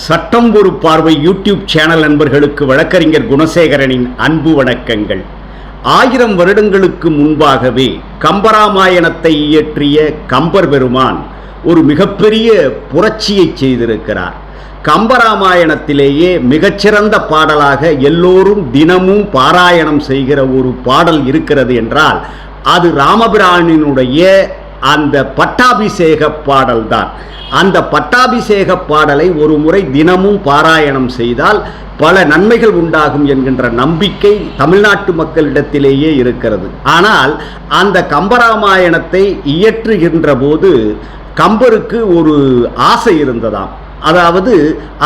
சட்டம் ஒரு பார்வை யூடியூப் சேனல் நண்பர்களுக்கு வழக்கறிஞர் குணசேகரனின் அன்பு வணக்கங்கள். ஆயிரம் வருடங்களுக்கு முன்பாகவே கம்பராமாயணத்தை இயற்றிய கம்பர் பெருமான் ஒரு மிகப்பெரிய புரட்சியை செய்திருக்கிறார். கம்பராமாயணத்திலேயே மிகச்சிறந்த பாடலாக எல்லோரும் தினமும் பாராயணம் செய்கிற ஒரு பாடல் இருக்கிறது என்றால் அது ராமபிரானினுடைய அந்த பட்டாபிஷேக பாடல்தான். அந்த பட்டாபிஷேக பாடலை ஒரு முறை தினமும் பாராயணம் செய்தால் பல நன்மைகள் உண்டாகும் என்கின்ற நம்பிக்கை தமிழ்நாட்டு மக்களிடத்திலேயே இருக்கிறது. ஆனால் அந்த கம்பராமாயணத்தை இயற்றுகின்ற போது கம்பருக்கு ஒரு ஆசை இருந்ததாம். அதாவது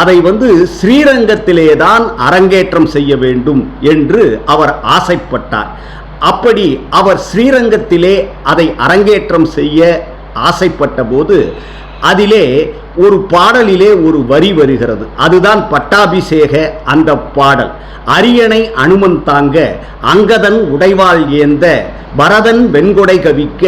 அதை வந்து ஸ்ரீரங்கத்திலே தான் அரங்கேற்றம் செய்ய வேண்டும் என்று அவர் ஆசைப்பட்டார். அப்படி அவர் ஸ்ரீரங்கத்திலே அதை அரங்கேற்றம் செய்ய ஆசைப்பட்ட போது அதிலே ஒரு பாடலிலே ஒரு வரி வருகிறது. அதுதான் பட்டாபிஷேக அந்த பாடல். அரியணை அனுமன் தாங்க அங்கதன் உடைவாள் ஏந்த பரதன் வெண்கொடை கவிக்க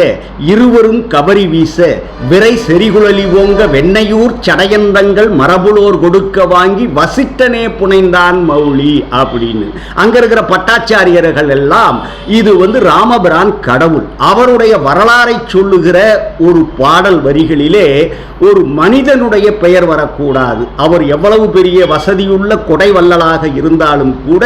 இருவரும் கபரி வீச விரை செறிகுழலி ஓங்க வெண்ணையூர் சடையந்தங்கள் மரபுலோர் கொடுக்க வாங்கி வசிட்டனே புனைந்தான் மௌலி அப்படின்னு. அங்க இருக்கிற பட்டாச்சாரியர்கள் எல்லாம் இது வந்து ராமபிரான் கடவுள். அவருடைய வரலாறை சொல்லுகிற ஒரு பாடல் வரிகளிலே ஒரு மனிதனுடைய பெயர் வரக்கூடாது. அவர் எவ்வளவு பெரிய வசதியுள்ள கொடை வள்ளலாக இருந்தாலும் கூட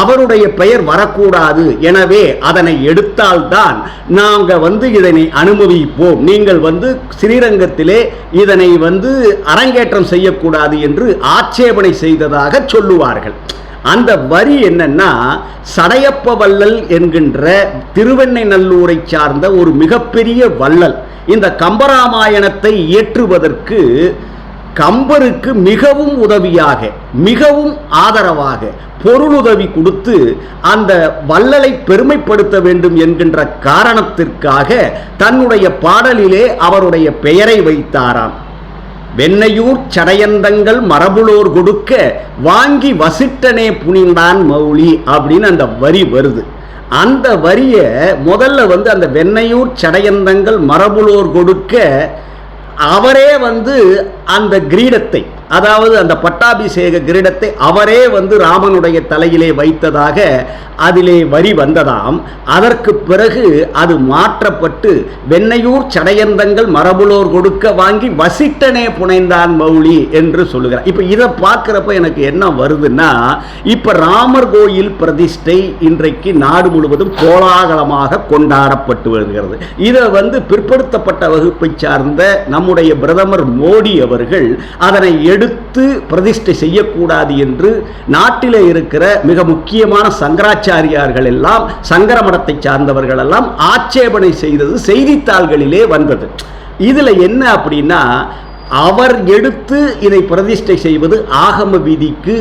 அவருடைய பெயர் வரக்கூடாது. எனவே அதனை எடுத்தால் எடுத்தால்தான் நாங்கள் வந்து இதனை அனுமதிப்போம் நீங்கள் வந்து ஸ்ரீரங்கத்திலே இதனை வந்து அரங்கேற்றம் செய்யக்கூடாது என்று ஆட்சேபனை செய்ததாக சொல்லுவார்கள். அந்த வரி என்னன்னா சடையப்ப வள்ளல் என்கின்ற திருவெண்ணை நல்லூரை சார்ந்த ஒரு மிகப்பெரிய வள்ளல். இந்த கம்பராமாயணத்தை இயற்றுவதற்கு கம்பருக்கு மிகவும் உதவியாக மிகவும் ஆதரவாக பொருளுதவி கொடுத்து அந்த வள்ளலை பெருமைப்படுத்த வேண்டும் என்கின்ற காரணத்திற்காக தன்னுடைய பாடலிலே அவருடைய பெயரை வைத்தாராம். வெண்ணையூர் சடையந்தங்கள் மரபுளோர் கொடுக்க வாங்கி வசிட்டனே புனிந்தான் மௌலி அப்படின்னு அந்த வரி வருது. அந்த வரியை முதல்ல வந்து அந்த வெண்ணையூர் சடையந்தங்கள் மரபுளோர் கொடுக்க அவரே வந்து அந்த கிரீடத்தை அதாவது அந்த பட்டாபிஷேக கிரீடத்தை அவரே வந்து ராமனுடைய தலையிலே வைத்ததாக அதிலே வரி வந்ததாம். அதற்கு பிறகு அது மாற்றப்பட்டு வெண்ணையூர் சடையந்தங்கள் மரபுலோர் கொடுக்க வாங்கி வசிட்டனே புனைந்தான் மௌலி என்று சொல்லுகிறார். இப்போ இதை பார்க்குறப்ப எனக்கு என்ன வருதுன்னா இப்போ ராமர் கோயில் பிரதிஷ்டை இன்றைக்கு நாடு முழுவதும் கோலாகலமாக கொண்டாடப்பட்டு வருகிறது. இதை வந்து பிற்படுத்தப்பட்ட வகுப்பை சார்ந்த நம்முடைய பிரதமர் மோடி அவர்கள் அதனை எடுத்து பிரதிஷ்டை செய்யக்கூடாது என்று நாட்டில் இருக்கிற மிக முக்கியமான சங்கராச்சாரியார்கள் எல்லாம் சங்கர மடத்தை சார்ந்தவர்கள் எல்லாம் ஆட்சேபனை செய்தது செய்தித்தாள்களிலே வந்தது. இதில் என்ன அப்படின்னா அவர் எடுத்து இதை பிரதிஷ்டை செய்வது ஆகம விதிக்கு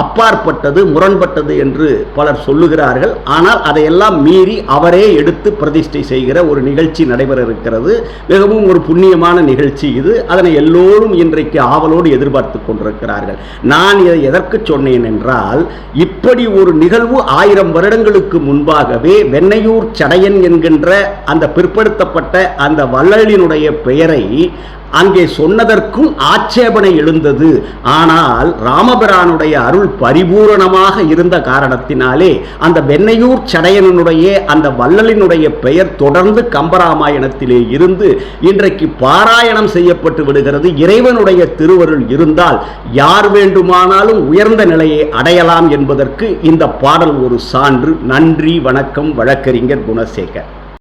அப்பாற்பட்டது முரண்பட்டது என்று பலர் சொல்லுகிறார்கள். ஆனால் அதையெல்லாம் மீறி அவரே எடுத்து பிரதிஷ்டை செய்கிற ஒரு நிகழ்ச்சி நடைபெற இருக்கிறது மிகவும் ஒரு புண்ணியமான நிகழ்ச்சி இது. அதனை எல்லோரும் இன்றைக்கு ஆவலோடு எதிர்பார்த்து கொண்டிருக்கிறார்கள். நான் இதை எதற்கு சொன்னேன் என்றால் இப்படி ஒரு நிகழ்வு ஆயிரம் வருடங்களுக்கு முன்பாகவே வெண்ணையூர் சடையன் என்கின்ற அந்த பிற்படுத்தப்பட்ட அந்த வள்ளலினுடைய பெயரை அங்கே சொன்னதற்கும் ஆட்சேபனை எழுந்தது. ஆனால் ராமபிரானுடைய அருள் பரிபூரணமாக இருந்த காரணத்தினாலே அந்த வெண்ணையூர் சடையனுடைய அந்த வள்ளலினுடைய பெயர் தொடர்ந்து கம்பராமாயணத்திலே இருந்து இன்றைக்கு பாராயணம் செய்யப்பட்டு விடுகிறது. இறைவனுடைய திருவருள் இருந்தால் யார் வேண்டுமானாலும் உயர்ந்த நிலையை அடையலாம் என்பதற்கு இந்த பாடல் ஒரு சான்று. நன்றி வணக்கம் வழக்கறிஞர் குணசேகர்.